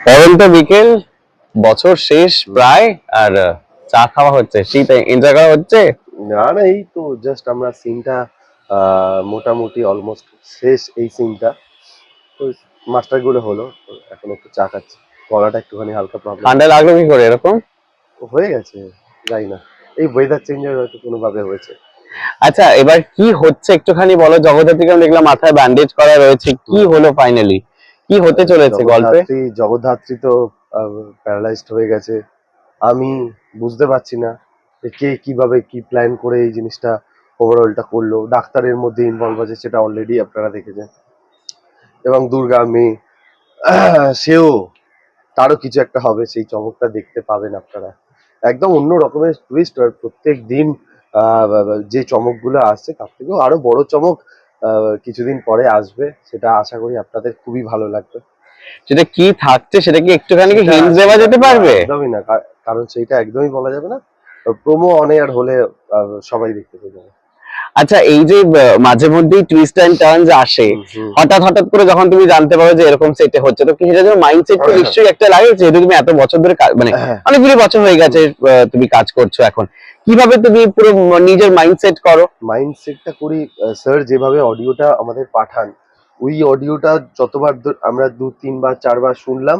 পরন্ত বিকেল বছর শেষ প্রায় আর চা খাওয়া হচ্ছে শীত এনজয় করা হচ্ছে? না না এই তো জাস্ট আমরা সিনটা মোটামুটি অলমোস্ট শেষ এই সিনটা তো মাস্টারগুলো হলো এখন একটু চা খাচ্ছি। গলাটা একটুখানি হালকা প্রবলেম ঠান্ডা লাগল কি করে এরকম? হয়ে গেছে যাই না। এই ওয়েদার চেঞ্জের হয়তো কোনোভাবে হয়েছে। আচ্ছা এবার কি হচ্ছে একটুখানি বলো? জগদ্ধাত্রীকে দেখলাম মাথায় ব্যান্ডেজ করা রয়েছে। কি হলো ফাইনালি কি হতে চলেছে গল্পে? জগদ্ধাত্রী তো প্যারালাইজড হয়ে গেছে। আমি বুঝতে পারছি না কে কীভাবে কি প্ল্যান করে এই জিনিসটা ওভারঅলটা করল। ডাক্তারের মধ্যে ইনভলভ আছে সেটা অলরেডি আপনারা দেখেছেন। এবং দুর্গা মেয়ে, সেও তারও কিছু একটা হবে, সেই চমকটা দেখতে পাবেন আপনারা। একদম অন্য রকমের টুইস্ট আর প্রত্যেক দিন যে চমকগুলো আসছে, তার থেকেও আরও বড় চমক কিছুদিন পরে আসবে সেটা আশা করি আপনাদের খুবই ভালো লাগবে। সেটা কি থাকছে সেটা কি একটুখানি কি সেটা- দেওয়া যেতে পারবে? একদমই না কারণ সেটা একদমই বলা যাবে না। প্রোমো অন এয়ার হলে সবাই দেখতে পেয়ে যাবে। আচ্ছা এই যে মাঝে মধ্যেই টুইস্ট অ্যান্ড টার্নস আসে। হঠাৎ হঠাৎ করে যখন তুমি জানতে পারো যে এরকম সেটে হচ্ছে তো কি সেটা যেন মাইন্ডসেট তো হ্যাঁ। নিশ্চয়ই একটা লাগে যেহেতু তুমি এত বছর ধরে মানে হ্যাঁ। অনেকগুলো বছর হয়ে গেছে তুমি কাজ করছ এখন। কীভাবে তুমি পুরো নিজের মাইন্ডসেট করো? মাইন্ডসেটটা করি স্যার যেভাবে অডিওটা আমাদের পাঠান। ওই অডিওটা যতবার আমরা দু তিনবার চারবার শুনলাম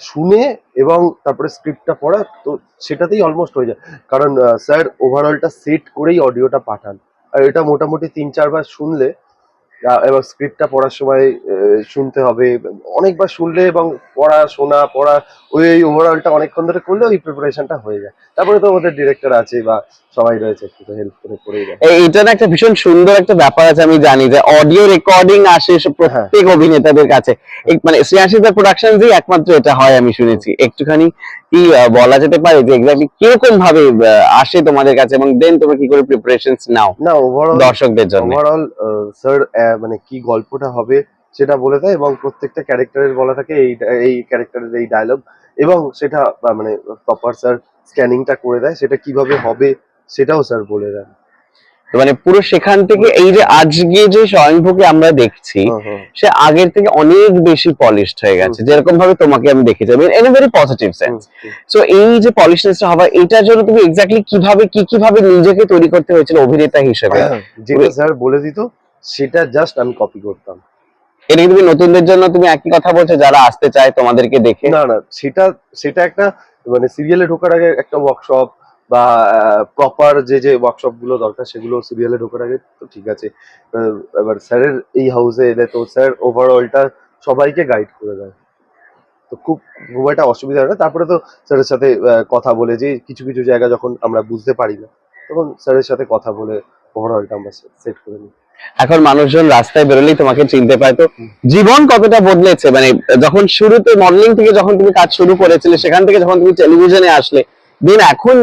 শুনে এবং তারপরে স্ক্রিপ্টটা পড়া তো সেটাতেই অলমোস্ট হয়ে যায়। কারণ স্যার ওভারঅলটা সেট করেই অডিওটা পাঠান। আর এটা মোটামুটি তিন চারবার শুনলে এবং স্ক্রিপ্টটা পড়ার সময় শুনতে হবে। অনেকবার শুনলে এবং পড়া শোনা পড়া ওই ওভারঅলটা অনেকক্ষণ ধরে করলে ওই প্রিপারেশনটা হয়ে যায়। তারপরে তো ওদের ডিরেক্টর আছে বা সবাই রয়েছে একটু হেল্প করে করেই দেয়। এই- এটা না একটা ভীষণ সুন্দর একটা ব্যাপার আছে আমি জানি যে অডিও রেকর্ডিং আসে প্রত্যেক অভিনেতাদের কাছে। মানে শ্রেয়াসিদার প্রোডাকশন দিয়ে একমাত্র এটা হয় আমি শুনেছি। একটুখানি কি বলা যেতে পারে যে এক্স্যাক্টলি কীরকম ভাবে আসে তোমাদের কাছে এবং দেন তোমরা কি করে প্রিপারেশনস নাও না ওভারঅল দর্শকদের জন্য? ওভারঅল স্যার মানে কি গল্পটা হবে সেটা বলে দেয় এবং প্রত্যেকটা ক্যারেক্টারের বলা থাকে এই এই ক্যারেক্টারের এই ডায়লগ এবং সেটা মানে প্রপার স্যার স্ক্যানিংটা করে দেয় সেটা কীভাবে হবে সেটাও স্যার বলে দেন। মানে পুরো সেখান থেকে এই যে আজকে যে স্বয়ংভূকে আমরা দেখছি। সে আগের থেকে অনেক বেশি পলিশড হয়ে গেছে যেরকম ভাবে তোমাকে আমি দেখেছি। In a very positive sense so এই যে পলিশনেসটা হওয়া এটার জন্য তুমি এক্স্যাক্টলি কীভাবে কি কীভাবে নিজেকে তৈরি করতে হয়েছিল অভিনেতা হিসেবে? হুম। যেটা স্যার বলে দিত সেটা জাস্ট আমি কপি করতাম। এটা তুমি নতুনদের জন্য তুমি একই কথা বলছো যারা আসতে চায় তোমাদেরকে দেখে। না না সেটা সেটা একটা মানে সিরিয়ালে ঢোকার আগে একটা ওয়ার্কশপ বা প্রপার যে যে ওয়ার্কশপগুলো দরকার সেগুলো সিরিয়ালে ঢোকার আগে তো ঠিক আছে। এবার স্যারের এই হাউসে এলে তো স্যার ওভারঅলটা সবাইকে গাইড করে দেয়। তো খুব খুব একটা অসুবিধা হয় না। তারপরে তো স্যারের সাথে কথা বলে যে কিছু কিছু জায়গা যখন আমরা বুঝতে পারি না তখন স্যারের সাথে কথা বলে ওভারঅলটা আমরা সেট করে নিই। এখন মানুষজন রাস্তায় বেরোলেই তোমাকে চিনতে পায়। তো জীবন কতটা বদলেছে? মানে যখন শুরুতে মডেলিং থেকে যখন তুমি কাজ শুরু করেছিলে সেখান থেকে যখন তুমি টেলিভিশনে আসলে দিন এখন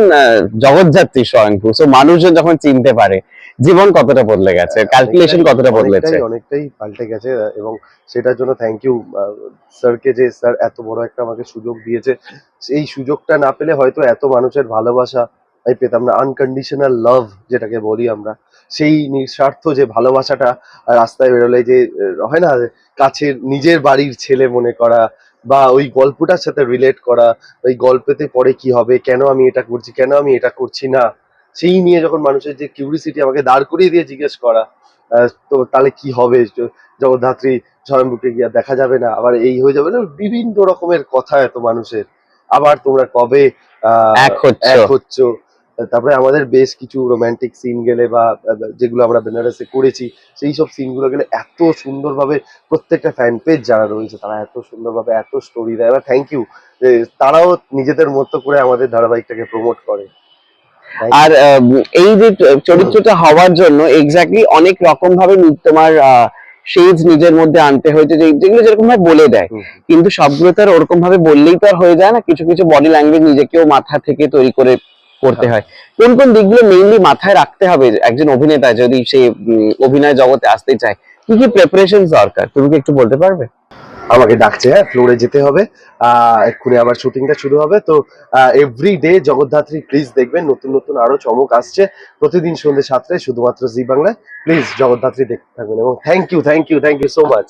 জগৎযাত্রী স্বয়ংভূ। সো মানুষজন যখন চিনতে পারে জীবন কতটা বদলে গেছে ক্যালকুলেশন কতটা বদলেছে? অনেকটাই- অনেকটাই পাল্টে গেছে এবং সেটার জন্য থ্যাংক ইউ স্যারকে যে স্যার এত বড় একটা আমাকে সুযোগ দিয়েছে। সেই সুযোগটা না পেলে হয়তো এত মানুষের ভালোবাসা আমি পেতাম না। আনকন্ডিশনাল লাভ যেটাকে বলি আমরা সেই নিঃস্বার্থ যে ভালোবাসাটা রাস্তায় বেরোলে যে হয় না কাছের নিজের বাড়ির ছেলে মনে করা বা ওই গল্পটার সাথে রিলেট করা ওই গল্পেতে পরে কি হবে কেন আমি এটা করছি কেন আমি এটা করছি না সেই নিয়ে যখন মানুষের যে কিউরিসিটি আমাকে দাঁড় করিয়ে দিয়ে জিজ্ঞেস করা আহ, তো তাহলে কি হবে? জগদ্ধাত্রী স্বয়ংভূকে গিয়ে দেখা যাবে না আবার এই হয়ে যাবে না বিভিন্ন রকমের কথা এত মানুষের। আবার তোমরা কবে আহ, এক হচ্ছ। তারপরে আমাদের বেশ কিছু রোমান্টিক সিন গেলে বা যেগুলো আমরা বেনারসে করেছি সেই সব সিনগুলো গেলে এত সুন্দরভাবে প্রত্যেকটা ফ্যান পেজ যারা রয়েছে তারা এত সুন্দরভাবে এত স্টোরি দেয়। এবার থ্যাংক ইউ তারাও নিজেদের মতো করে আমাদের ধারাবাহিকটাকে প্রমোট করে। আর এই যে চরিত্রটা হওয়ার জন্য এক্স্যাক্টলি অনেক রকম ভাবে তোমার শেজ নিজের মধ্যে আনতে হয়েছে যে- যেগুলো যেরকম ভাবে বলে দেয়। কিন্তু সবগুলো তো আর ওরকম ভাবে বললেই তো আর হয়ে যায় না। কিছু কিছু বডি ল্যাঙ্গুয়েজ নিজেকেও মাথা থেকে তৈরি করে করতে হয়। কোন কোন দিকগুলো মেইনলি মাথায় রাখতে হবে একজন অভিনেতা যদি সে অভিনয় জগতে আসতে চায়? কি কি প্রিপারেশন দরকার? তুমি কি একটু বলতে পারবে? আমাকে ডাকছে হ্যাঁ ফ্লোরে যেতে হবে। আহ, এক্ষুনি আবার শুটিংটা শুরু হবে। তো এভরি ডে জগদ্ধাত্রী প্লিজ দেখবেন নতুন নতুন আরও চমক আসছে। প্রতিদিন সন্ধ্যে সাতটায় শুধুমাত্র জি বাংলায় প্লিজ জগদ্ধাত্রী দেখতে থাকবেন এবং thank you thank you thank you so much